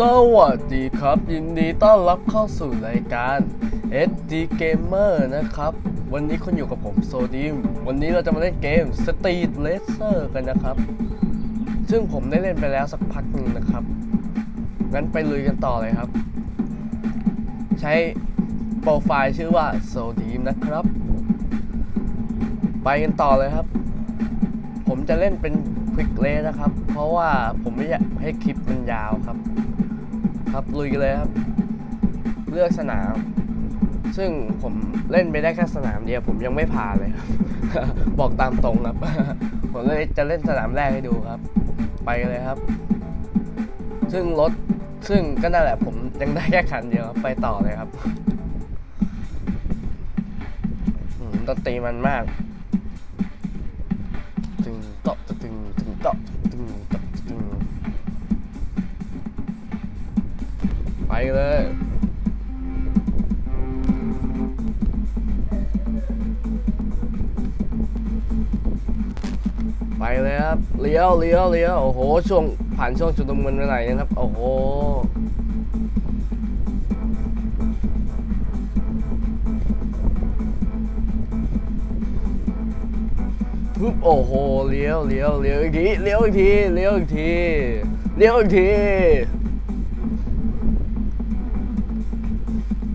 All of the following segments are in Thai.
สวัสดีครับ ยินดีต้อนรับเข้าสู่รายการ SD Gamer นะครับ วันนี้คุณอยู่กับผมโซดิม วันนี้เราจะมาเล่นเกม Street Racer กันนะครับ ซึ่งผมได้เล่นไปแล้วสักพักหนึ่งนะครับ งั้นไปลุยกันต่อเลยครับ ใช้โปรไฟล์ชื่อว่าโซดีมนะครับ ไปกันต่อเลยครับ ผมจะเล่นเป็นควิกเลสนะครับ เพราะว่าผมไม่อยากให้คลิปมันยาวครับ ครับลุยกันเลยครับ เลือกสนาม ซึ่งผมเล่นไปได้แค่สนามเดียว ผมยังไม่ผ่านเลยครับ บอกตามตรงครับ ผมเลยจะเล่นสนามแรกให้ดูครับ ไปเลยครับ ซึ่งรถซึ่งก็นั่นแหละผมยังได้แค่คันเดียวไปต่อเลยครับดนตรีมันมากตึงเตาะตึงตึงเตาะตึง เตาะตึงไปเลยไปเลยครับเลี้ยวเลี้ยวเลี้ยวโอ้โหช่วงผ่านช่วงจุดมุนไปไหนนะครับ โอ้โหปุ๊บโอ้โหเลี้ยวเลี้ยวเลี้ยวอีกทีเลี้ยวอีกทีเลี้ยวอีกทีเลี้ยวอีกที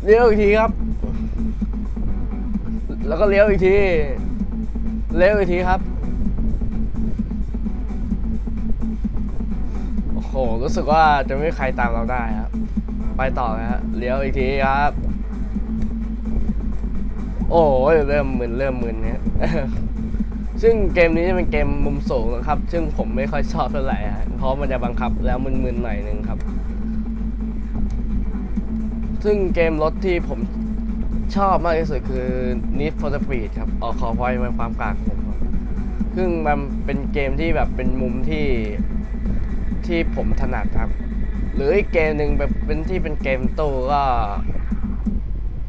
เลี้ยวอีกทีครับ แล้วก็เลี้ยวอีกที เลี้ยวอีกทีครับ โอ้โห รู้สึกว่าจะไม่มีใครตามเราได้ครับ ไปต่อนะฮะ เลี้ยวอีกทีครับ โอ้ยเริ่มมึนเริ่มมึนเนี่ยซึ่งเกมนี้จะเป็นเกมมุมสูงนะครับ ซึ่งผมไม่ค่อยชอบเท่าไหร่ฮะเพราะมันจะบังคับแล้วมึนๆหน่อยนึงครับ ซึ่งเกมรถที่ผมชอบมากที่สุดคือ Need for Speed ครับออกขอพอยมันความกลางผมครับซึ่งมันเป็นเกมที่แบบเป็นมุมที่ที่ผมถนัดครับ หรืออีกเกมหนึ่งแบบเป็นที่เป็นเกมตู้ก็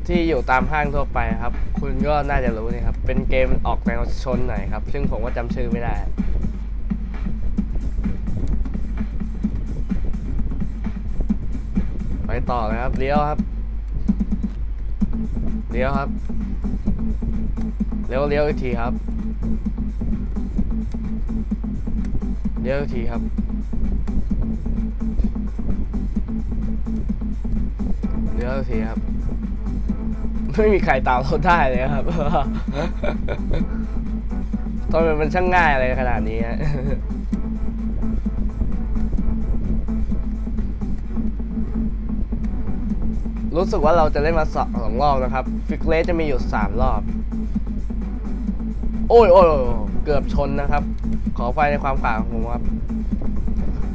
ที่อยู่ตามห้างทั่วไปครับ คุณก็น่าจะรู้นี่ครับ เป็นเกมออกแนวชนหน่อยครับ ซึ่งผมก็จำชื่อไม่ได้ ไปต่อเลยครับเลี้ยวครับเลี้ยวครับเลี้ยวเลี้ยวอีกทีครับเลี้ยวอีกทีครับเดี๋ยวทีครับ ไม่มีใครตามเราได้เลยครับตอนมันช่างง่ายอะไรขนาดนี้ฮะ รู้สึกว่าเราจะเล่นมาสองรอบนะครับ ฟิกเลสจะมีอยู่สามรอบ โอ้ยโอ้ยเกือบชนนะครับ ขอไฟในความกากของผมครับ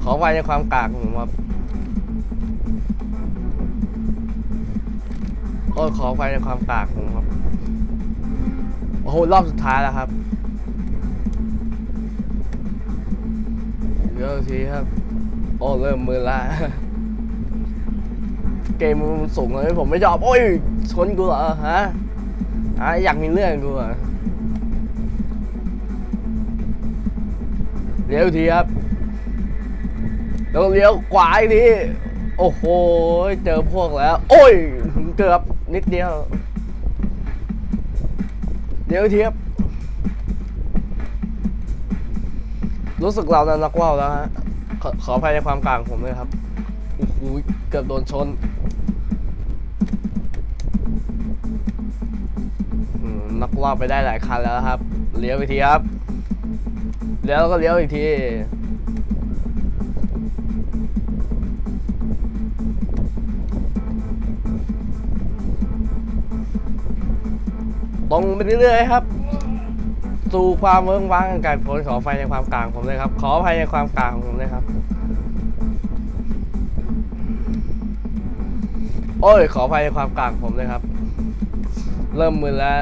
ขอไฟในความกากของผมครับ โอ้ยขอไฟในความกากผมครับ โอ้โห รอบสุดท้ายแล้วครับเดี๋ยวทีครับ โอ้เริ่มมือละ เกมมันสูงเลยผมไม่ชอบโอ้ยชนกูเหรอฮะอะอยากมีเรื่องกูเหรอเลี้ยวทีครับแล้วเลี้ยวขวาอีกทีโอ้โหเจอพวกแล้ว โอ้ยเกือบนิดเดียวเดี๋ยวทีครับรู้สึกเราจะนักว่าวแล้วฮะขอขออภัยในความกลางผมเลยครับ โอ้โหเกือบโดนชนนักว่าไปได้หลายคันแล้วครับ เลี้ยวอีกทีครับ เลี้ยวก็เลี้ยวอีกที ตรงไปเรื่อยๆครับ สู่ความเวิ้งว้างการผลขอไฟในความกลางผมเลยครับ ขออภัยในความกลางของผมเลยครับ โอ้ย ขออภัยในความกลางผมเลยครับ เริ่มมึนแล้ว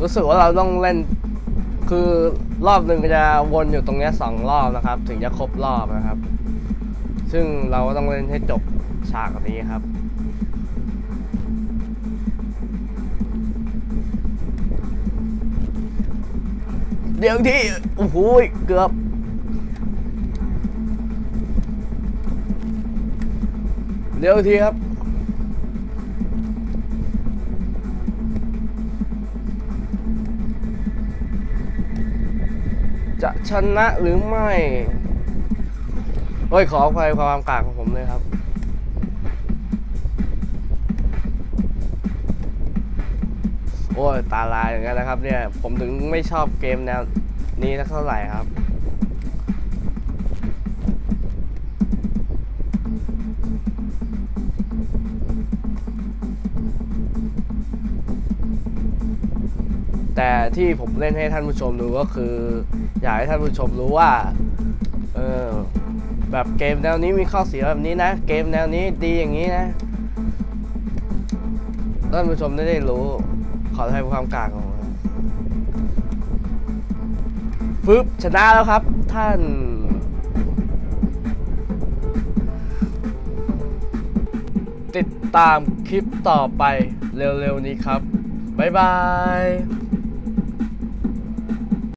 รู้สึกว่าเราต้องเล่น คือรอบหนึ่งจะวนอยู่ตรงนี้สองรอบนะครับ ถึงจะครบรอบนะครับ ซึ่งเราต้องเล่นให้จบฉากนี้ครับเดี๋ยวที่โอ้โหเกือบ เดี๋ยวทีครับ จะชนะหรือไม่เฮ้ย ขออภัยความกากของผมเลยครับโอ้ยตาลายอย่างนั้นนะครับเนี่ย ผมถึงไม่ชอบเกมแนวนี้สักเท่าไหร่ครับ แต่ที่ผมเล่นให้ท่านผู้ชมดูก็คือ อยากให้ท่านผู้ชมรู้ว่าเออแบบเกมแนวนี้มีข้อเสียแบบนี้นะ เกมแนวนี้ดีอย่างนี้นะท่านผู้ชมได้ได้รู้ ขอให้ความกลางของผมปึ๊บชนะแล้วครับ ท่านติดตามคลิปต่อไปเร็วๆนี้ครับ บ๊ายบาย